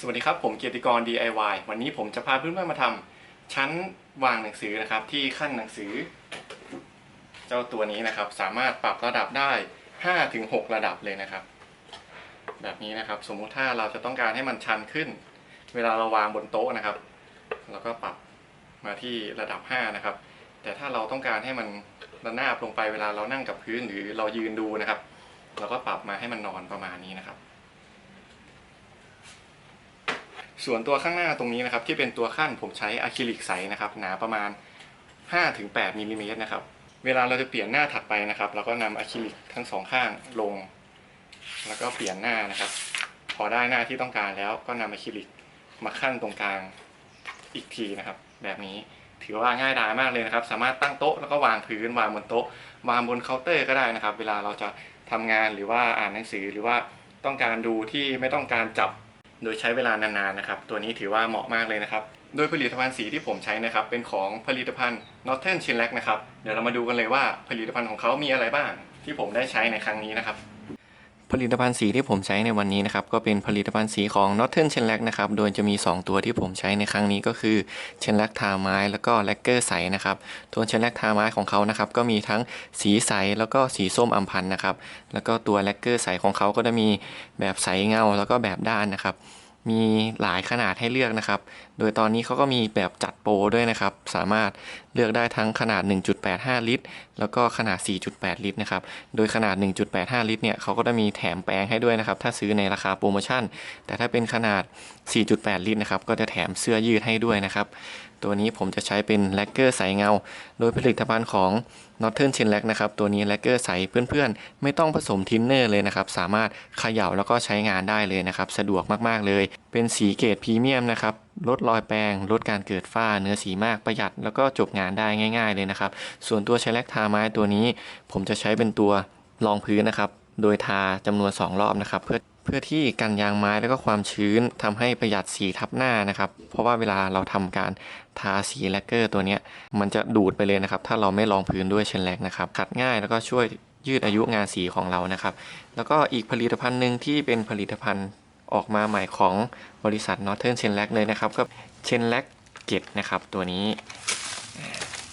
สวัสดีครับ ผมเกียรติกร DIY วันนี้ผมจะพาเพื่อนๆมาทำชั้นวางหนังสือนะครับ ที่ขั้นหนังสือ เจ้าตัวนี้นะครับ สามารถปรับระดับได้5ถึง6ระดับเลยนะครับ แบบนี้นะครับ สมมุติถ้าเราจะต้องการให้มันชันขึ้น เวลาเราวางบนโต๊ะนะครับเราก็ปรับมาที่ระดับ5นะครับ แต่ถ้าเราต้องการให้มันระนาบลงไปเวลาเรานั่งกับพื้นหรือเรายืนดูนะครับ เราก็ปรับมาให้มันนอนประมาณนี้นะครับ ส่วนตัวข้างหน้าตรงนี้นะครับที่เป็นตัวขั้นผมใช้อะคริลิกใสนะครับหนาประมาณ 5-8มิลลิเมตรนะครับเวลาเราจะเปลี่ยนหน้าถัดไปนะครับเราก็นำอะคริลิกทั้งสองข้างลง แล้วก็เปลี่ยนหน้านะครับ พอได้หน้าที่ต้องการแล้วก็นำอะคริลิกมาขั้นตรงกลางอีกทีนะครับ แบบนี้ถือว่าง่ายดายมากเลยนะครับ สามารถตั้งโต๊ะแล้วก็วางพื้นวางบนโต๊ะ วางบนเคาน์เตอร์ก็ได้นะครับ เวลาเราจะทำงานหรือว่าอ่านหนังสือหรือว่าต้องการดูที่ไม่ต้องการจับ โดยใช้เวลานานๆนะครับ ตัวนี้ถือว่าเหมาะมากเลยนะครับ โดยผลิตภัณฑ์สีที่ผมใช้นะครับ เป็นของผลิตภัณฑ์ Northern Shinlac นะครับ เดี๋ยวเรามาดูกันเลยว่าผลิตภัณฑ์ของเขามีอะไรบ้าง ที่ผมได้ใช้ในครั้งนี้นะครับ ผลิตภัณฑ์สีที่ผมใช้ในวันนี้นะครับก็เป็นผลิตภัณฑ์สีของ Northern Shellac นะครับโดยจะมี 2 ตัวที่ผมใช้ในครั้งนี้ก็คือ Shellac ทาไม้แล้วก็ l a c เกอร์ใสนะครับตัว Shellac ทาไม้ของเขานะครับก็มีทั้งสีใสแล้วก็สีส้มอัมพันนะครับแล้วก็ตัว l a c เกอร์ใสของเขาก็จะมีแบบใสเงาแล้วก็แบบด้านนะครับ มีหลายขนาดให้เลือกนะครับ โดยตอนนี้เขาก็มีแบบจัดโปรด้วยนะครับ สามารถเลือกได้ทั้งขนาด 1.85 ลิตร แล้วก็ขนาด 4.8 ลิตรนะครับ โดยขนาด 1.85 ลิตรเนี่ยเขาก็จะมีแถมแปรงให้ด้วยนะครับ ถ้าซื้อในราคาโปรโมชั่น แต่ถ้าเป็นขนาด 4.8 ลิตรนะครับ ก็จะแถมเสื้อยืดให้ด้วยนะครับ ตัวนี้ผมจะใช้เป็นแลกเกอร์ใสเงา โดยผลิตภัณฑ์ของ Northern c h i n l a c นะครับ ตัวนี้แลกเกอร์ใสเพื่อนๆ ไม่ต้องผสมทินเนอร์เลยนะครับ สามารถเขย่าแล้วก็ใช้งานได้เลยนะครับ สะดวกมากๆเลย เป็นสีเกรดพรีเมียมนะครับ ลดรอยแปรงลดการเกิดฝ้า เนื้อสีมากประหยัด แล้วก็จบงานได้ง่าย ๆเลยนะครับ ส่วนตัวใช้แลกทาไม้ตัวนี้ ผมจะใช้เป็นตัวรองพื้นนะครับ โดยทาจำนวน 2 รอบนะครับ เพื่อ พื่อที่กันยางไม้แล้วก็ความชื้นทำให้ประหยัดสีทับหน้านะครับ เพราะว่าเวลาเราทำการทาสีแลกเกอร์ตัวนี้มันจะดูดไปเลยนะครับ ถ้าเราไม่รองพื้นด้วยเชนแลกนะครับขัดง่ายแล้วก็ช่วยยืดอายุงานสีของเรานะครับ แล้วก็อีกผลิตภัณฑ์หนึ่งที่เป็นผลิตภัณฑ์ออกมาใหม่ของบริษัท Northern c h i n l a c เลยนะครับ ก็เชนแลกเกตนะครับตัวนี้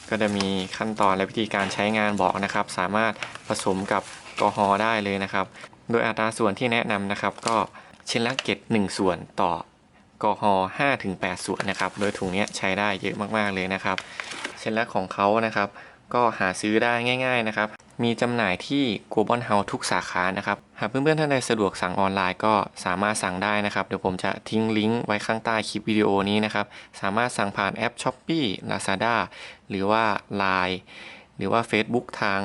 ก็จะมีขั้นตอนและวิธีการใช้งานบอกนะครับ สามารถผสมกับกอฮอล์ได้เลยนะครับ โดยอัตราส่วนที่แนะนำนะครับ ก็ชิ้นละเกต1ส่วนต่อกอฮอล์5ถึง8ส่วนนะครับ โดยถุงนี้ใช้ได้เยอะมาก ๆ เลยนะครับชิ้นละของเขานะครับ ก็หาซื้อได้ง่าย ๆ นะครับ มีจำหน่ายที่ Global House ทุกสาขานะครับ หากเพื่อนๆ ท่านใดสะดวกสั่งออนไลน์ก็สามารถสั่งได้นะครับ เดี๋ยวผมจะทิ้งลิงก์ไว้ข้างใต้คลิปวิดีโอนี้นะครับ สามารถสั่งผ่านแอป Shopee Lazada หรือว่า Line หรือว่า Facebook ทาง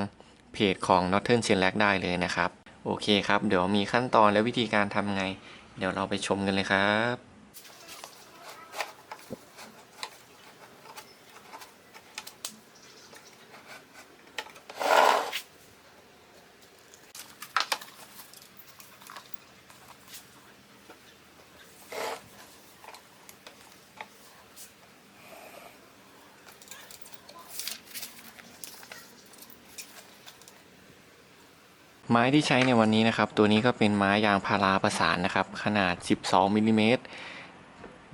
เพจของ Northern c h i n l a c ได้เลยนะครับ โอเคครับ เดี๋ยวมีขั้นตอนและวิธีการทำไง เดี๋ยวเราไปชมกันเลยครับ ไม้ที่ใช้ในวันนี้นะครับ ตัวนี้ก็เป็นไม้ยางพาราประสานนะครับ ขนาด 12มิลลิเมตร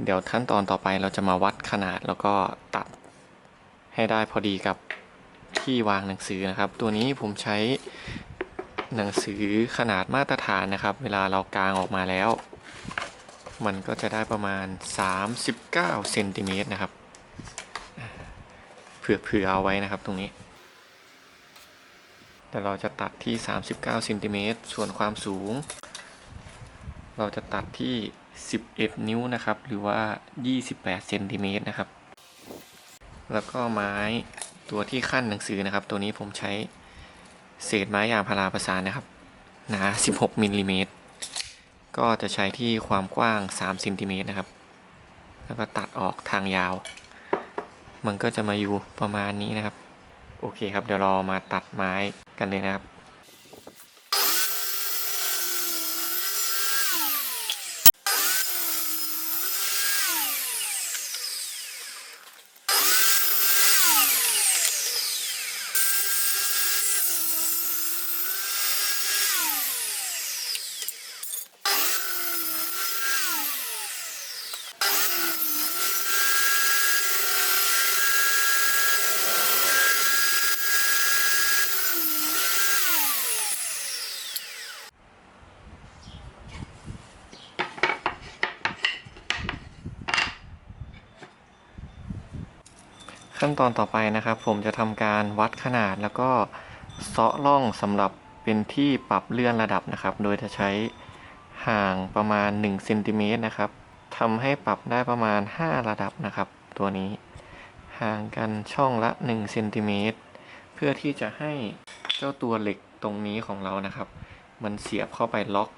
เดี๋ยวขั้นตอนต่อไปเราจะมาวัดขนาดแล้วก็ตัดให้ได้พอดีกับที่วางหนังสือนะครับ ตัวนี้ผมใช้หนังสือขนาดมาตรฐานนะครับ เวลาเรากางออกมาแล้ว มันก็จะได้ประมาณ 39เซนติเมตรนะครับเผื่อๆเอาไว้นะครับตรงนี้ แต่เราจะตัดที่ 39เซนติเมตรส่วนความสูง เราจะตัดที่ 11 นิ้วนะครับ หรือว่า 28เซนติเมตรนะครับ แล้วก็ไม้ตัวที่ขั้นหนังสือนะครับ ตัวนี้ผมใช้เศษไม้ยางพาราประสานนะครับ หนา 16มิลลิเมตร ก็จะใช้ที่ความกว้าง3เซนติเมตรนะครับ แล้วก็ตัดออกทางยาว มันก็จะมาอยู่ประมาณนี้นะครับ โอเคครับเดี๋ยวเรามาตัดไม้กันเลยนะครับ ขั้นตอนต่อไปนะครับ ผมจะทำการวัดขนาดแล้วก็เซาะร่องสำหรับเป็นที่ปรับเลื่อนระดับนะครับ โดยจะใช้ห่างประมาณ1เซนติเมตรนะครับทำให้ปรับได้ประมาณ 5 ระดับนะครับ ตัวนี้ห่างกันช่องละ1เซนติเมตรเพื่อที่จะให้เจ้าตัวเหล็กตรงนี้ของเรานะครับ มันเสียบเข้าไปล็อก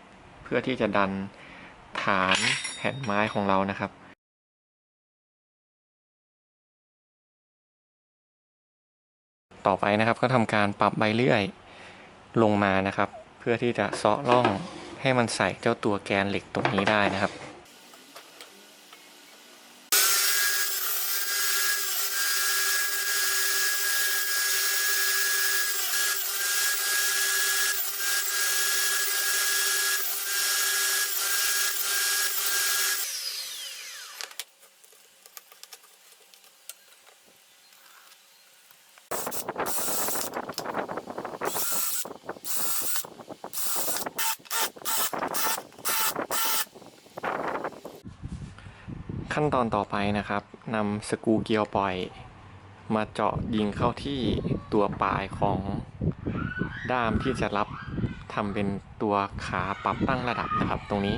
เพื่อที่จะดันฐานแผ่นไม้ของเรานะครับ ต่อไปนะครับ ก็ทำการปรับใบเลื่อยลงมานะครับ เพื่อที่จะเซาะร่องให้มันใส่เจ้าตัวแกนเหล็กตัวนี้ได้นะครับ ขั้นตอนต่อไปนะครับนำสกูเกียวปล่อย มาเจาะยิงเข้าที่ตัวปลายของด้ามที่จะรับทำเป็นตัวขาปรับตั้งระดับนะครับตรงนี้